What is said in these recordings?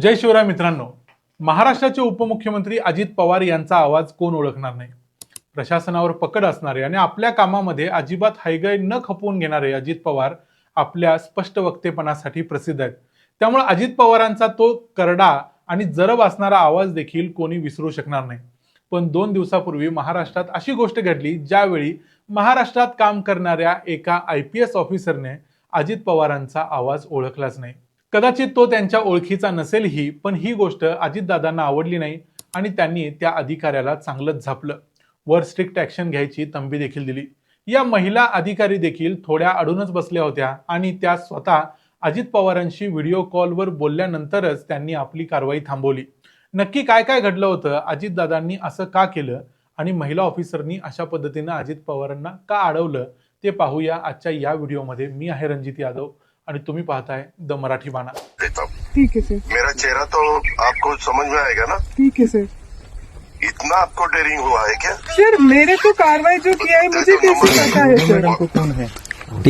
जय शिवराय मित्रांनो. महाराष्ट्राचे उपमुख्यमंत्री अजित पवार यांचा आवाज कोण ओळखणार नाही? प्रशासनावर पकड असणारे आणि आपल्या कामामध्ये अजिबात हायगय न खपवून घेणारे अजित पवार आपल्या स्पष्ट वक्तेपणासाठी प्रसिद्ध आहेत. त्यामुळे अजित पवारांचा तो करडा आणि जरब असणारा आवाज देखील कोणी विसरू शकणार नाही. पण दोन दिवसापूर्वी महाराष्ट्रात अशी गोष्ट घडली ज्यावेळी महाराष्ट्रात काम करणाऱ्या एका आय पी एस ऑफिसरने अजित पवारांचा आवाज ओळखलाच नाही. कदाचित तो त्यांच्या ओळखीचा नसेलही पण ही गोष्ट अजितदादांना आवडली नाही आणि त्यांनी त्या अधिकाऱ्याला चांगलंच झापलं. वर स्ट्रिक्ट ॲक्शन घ्यायची तंबी देखील दिली. या महिला अधिकारी देखील थोड्या अडूनच बसल्या होत्या आणि त्या स्वतः अजित पवारांशी व्हिडिओ कॉलवर बोलल्यानंतरच त्यांनी आपली कारवाई थांबवली. नक्की काय काय घडलं होतं? अजितदादांनी असं का केलं? आणि महिला ऑफिसरनी अशा पद्धतीनं अजित पवारांना का अडवलं? ते पाहूया आजच्या या व्हिडिओमध्ये. मी आहे रणजित यादव. आणि तुम्ही पाहताय द मराठी बाणा. देता. हूँ ठीक है सर मेरा चेहरा तो आपको समझ में आएगा ना? ठीक है सर इतना आपको डेरिंग हुआ है क्या? सर मेरे को कार्रवाई जो किया है मुझे कैसे पता है सर कौन है?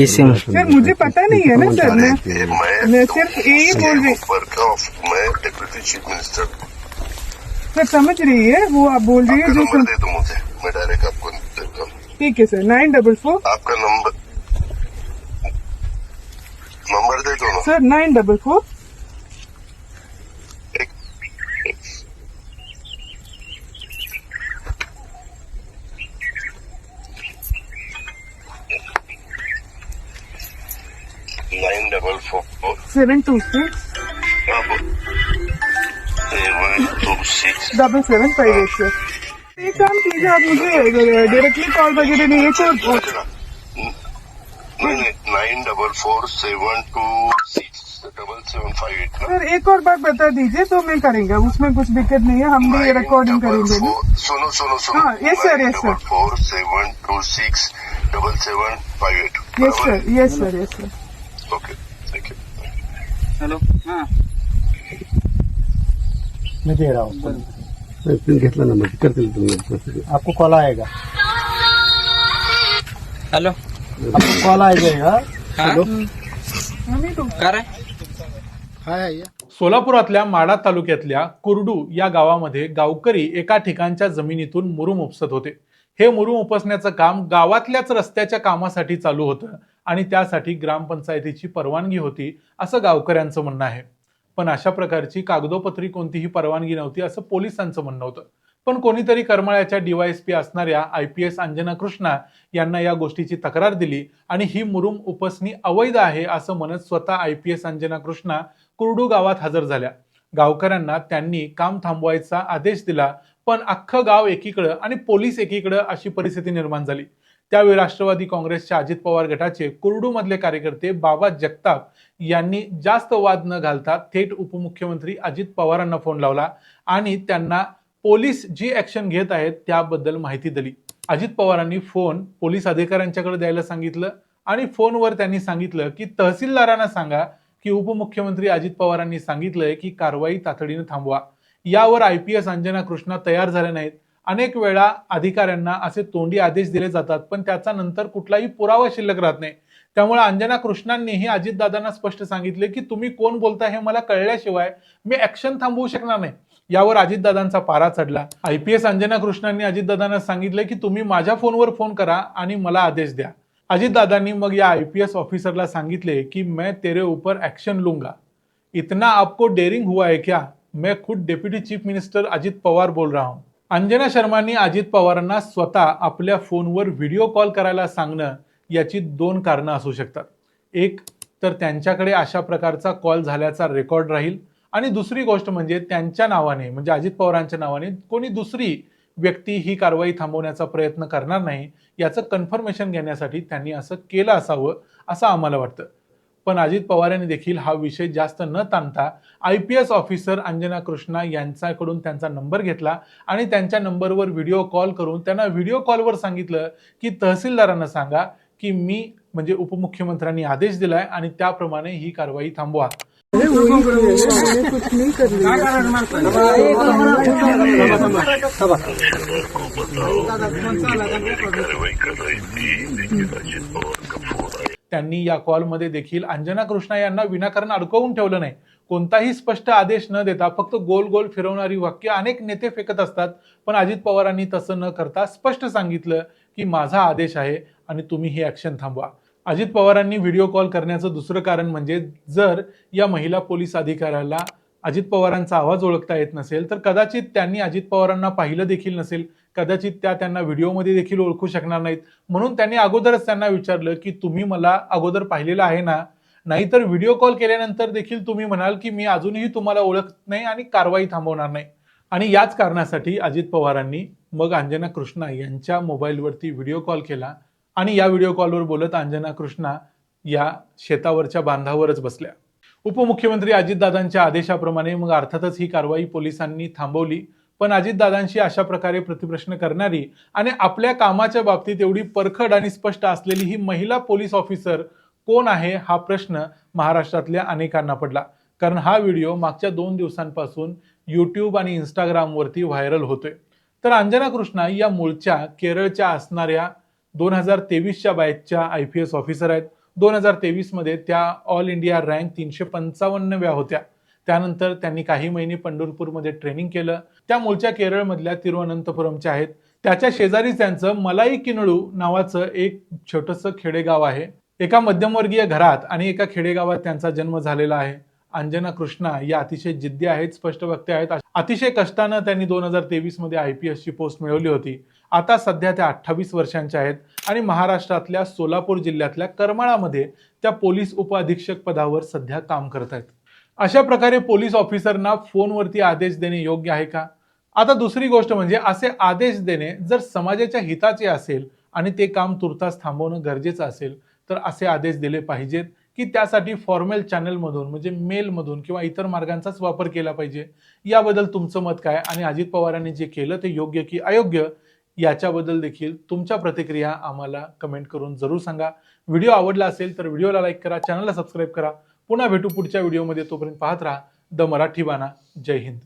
सर मुझे पता नहीं है ना सर मैं ये मैं मैं सिर्फ़ यही बोल रही ऊपर का मैं डिप्यूटी चीफ मिनिस्टर सर समझ रही है वो आप बोल रही है जो नंबर सर दे दो मुझे मैं डायरेक्ट आपको देता हूँ। ठीक है सर नाइन डबल फोर आपका number sir nine double four. Double four. Seven two six. Seven two six. Double seven five eight sir. एक काम कीजिए आप मुझे डायरेक्टली कॉल वगैरह नहीं है नहीं nine double four seven two six double seven five eight sir एक और बात बता दीजिए तो मैं करेंगे उसमें कुछ दिक्कत नहीं है हम भी रिकॉर्डिंग करेंगे ना। सुनो सुनो सुनो। हाँ, yes, sir, yes, sir. Four seven two six double seven five eight yes sir yes sir yes sir okay thank you hello हाँ। मैं दे रहा हूँ। पिन घेतला नंबर करतील तुम्ही आपको कॉल आएगा। हॅलो। आपको कॉल आ जाएगा हाँ? हमें तो का रे? हाय या सोलापुरातल्या माडा तालुक्यातल्या कुर्डू या गावामध्ये गावकरी एका ठिकाणच्या जमिनीतून मुरुम उपसत होते. हे मुरुम उपसण्याचं काम गावातल्याच रस्त्याच्या कामासाठी चालू होतं आणि त्यासाठी ग्रामपंचायतीची परवानगी होती असं गावकऱ्यांचं म्हणणं आहे. पण अशा प्रकारची कागदोपत्री कोणतीही परवानगी नव्हती असं पोलिसांचं म्हणणं होतं. पण कोणीतरी करमाळ्याच्या डीवायएसपी असणाऱ्या I P S Anjana Krishna यांना या गोष्टीची तक्रार दिली आणि ही मुरुम उपसणी अवैध आहे असं म्हणत स्वतः I P S Anjana Krishna Kurdu गावात हजर झाल्या. गावकऱ्यांना त्यांनी काम थांबवायचा आदेश दिला पण अख्खं गाव एकीकडं आणि पोलीस एकीकडं अशी परिस्थिती निर्माण झाली. त्यावेळी राष्ट्रवादी काँग्रेसच्या अजित पवार गटाचे कुर्डूमधले कार्यकर्ते बाबा जगताप यांनी जास्त वाद न घालता थेट उपमुख्यमंत्री अजित पवारांना फोन लावला आणि त्यांना पोलीस जी ऍक्शन घेत आहेत त्याबद्दल माहिती दिली. अजित पवारांनी फोन पोलीस अधिकाऱ्यांच्याकडे द्यायला सांगितलं आणि फोनवर त्यांनी सांगितलं की तहसीलदारांना सांगा की उपमुख्यमंत्री अजित पवारांनी सांगितलंय की कारवाई तातडीनं थांबवा. यावर I P S Anjana Krishna तयार झाले नाहीत. अनेक वेळा अधिकाऱ्यांना असे तोंडी आदेश दिले जातात पण त्याचा नंतर कुठलाही पुरावा शिल्लक राहत नाही. त्यामुळे अंजना कृष्णांनीही अजितदादांना स्पष्ट सांगितले की तुम्ही कोण बोलता हे मला कळल्याशिवाय मी ऍक्शन थांबवू शकणार नाही. यावर अजितदादांचा पारा चढला. आय पी एस अंजना कृष्णांनी अजितदादांना सांगितलं की तुम्ही माझ्या फोनवर फोन करा आणि मला आदेश द्या. अजितदादांनी मग या आय पी एस ऑफिसरला सांगितले की मैं तेरे ऊपर ॲक्शन लूंगा. इतना आपको डेरिंग हुआ है क्या? मैं खुद deputy chief minister Ajit Pawar बोल रहा हूँ. अंजना शर्मांनी अजित पवारांना स्वतः आपल्या फोनवर व्हिडिओ कॉल करायला सांगणं याची दोन कारणं असू शकतात. एक तर त्यांच्याकडे अशा प्रकारचा कॉल झाल्याचा रेकॉर्ड राहील. आणि दुसरी गोष्ट म्हणजे त्यांच्या नावाने म्हणजे अजित पवारांच्या नावाने कोणी दुसरी व्यक्ती ही कारवाई थांबवण्याचा प्रयत्न करणार नाही याचं कन्फर्मेशन घेण्यासाठी त्यांनी असं केलं असावं असं आम्हाला वाटतं. पण अजित पवार यांनी देखील हा विषय जास्त न ताणता I P S officer Anjana Krishna यांच्याकडून त्यांचा नंबर घेतला आणि त्यांच्या नंबरवर व्हिडिओ कॉल करून त्यांना व्हिडिओ कॉलवर सांगितलं की तहसीलदारांना सांगा की मी म्हणजे उपमुख्यमंत्र्यांनी आदेश दिलाय आणि त्याप्रमाणे ही कारवाई थांबवा. त्यांनी या कॉलमध्ये देखील अंजना कृष्णा यांना विनाकारण अडकवून ठेवलं नाही. कोणताही स्पष्ट आदेश न देता फक्त गोल गोल फिरवणारी वाक्य अनेक नेते फेकत असतात. पण अजित पवारांनी तसं न करता स्पष्ट सांगितलं की माझा आदेश आहे आणि तुम्ही ही ऍक्शन थांबवा. अजित पवारांनी व्हिडिओ कॉल करण्याचं दुसरं कारण म्हणजे जर या महिला पोलीस अधिकाऱ्याला अजित पवारांचा आवाज ओळखता येत नसेल तर कदाचित त्यांनी अजित पवारांना पाहिलं देखील नसेल. कदाचित त्या त्यांना व्हिडिओमध्ये देखील ओळखू शकणार नाहीत. म्हणून त्यांनी अगोदरच त्यांना विचारलं की तुम्ही मला अगोदर पाहिलेलं आहे ना? नाहीतर व्हिडिओ कॉल केल्यानंतर देखील तुम्ही म्हणाल की मी अजूनही तुम्हाला ओळखत नाही आणि कारवाई थांबवणार नाही. आणि याच कारणासाठी अजित पवारांनी मग अंजना कृष्णा यांच्या मोबाईलवरती व्हिडिओ कॉल केला. आणि या व्हिडिओ कॉलवर बोलत अंजना कृष्णा या शेतावरच्या बांधावरच बसल्या. उपमुख्यमंत्री अजितदादांच्या आदेशाप्रमाणे मग अर्थातच ही कारवाई पोलिसांनी थांबवली. पण अजितदादांशी अशा प्रकारे प्रतिप्रश्न करणारी आणि आपल्या कामाच्या बाबतीत एवढी परखड आणि स्पष्ट असलेली ही महिला पोलीस ऑफिसर कोण आहे हा प्रश्न महाराष्ट्रातल्या अनेकांना पडला. कारण हा व्हिडिओ मागच्या दोन दिवसांपासून यूट्यूब आणि इंस्टाग्रामवरती व्हायरल होतोय. तर अंजना कृष्णा या मूळच्या केरळच्या असणाऱ्या दोन हजार तेवीसच्या बॅचच्या आय पी एस ऑफिसर आहेत. दोन हजार तेवीसमध्ये त्या ऑल इंडिया रँक तीनशे पंचावन्नव्या होत्या. त्यानंतर त्यांनी काही महिने पंढरपूरमध्ये ट्रेनिंग केलं. त्या मूळच्या केरळमधल्या तिरुअनंतपुरमच्या आहेत. त्याच्या शेजारीच त्यांचं मलाई किनळू नावाचं एक छोटंसं खेडेगाव आहे. एका मध्यमवर्गीय घरात आणि एका खेडेगावात त्यांचा जन्म झालेला आहे. अंजना कृष्णा या अतिशय जिद्दी आहेत स्पष्ट वक्ते आहेत. अतिशय कष्टानं त्यांनी दोन हजार तेवीसमध्ये आय पी एसची पोस्ट मिळवली होती. आता सध्या त्या अठ्ठावीस वर्षांच्या आहेत. आणि महाराष्ट्रातल्या सोलापूर जिल्ह्यातल्या करमाळामध्ये त्या पोलीस उपअधीक्षक पदावर सध्या काम करत आहेत अशा प्रकारे पोलीस ऑफिसरना फोनवरती आदेश देणे योग्य आहे का? आता दुसरी गोष्ट म्हणजे असे आदेश देणे जर समाजाच्या हिताचे असेल आणि ते काम तुर्तास थांबवणं गरजेचं असेल तर असे आदेश दिले पाहिजेत की त्यासाठी फॉर्मल चॅनलमधून म्हणजे मेलमधून किंवा इतर मार्गांचाच वापर केला पाहिजे. याबद्दल तुमचं मत काय? आणि अजित पवारांनी जे केलं ते योग्य की अयोग्य? याच्याबद्दल देखील तुमच्या प्रतिक्रिया आम्हाला कमेंट करून जरूर सांगा. व्हिडिओ आवडला असेल तर व्हिडिओला लाईक करा चॅनलला सबस्क्राईब करा. पुन्हा भेटू पुढच्या व्हिडिओमध्ये. तोपर्यंत पाहत राहा द मराठी बाणा. जय हिंद.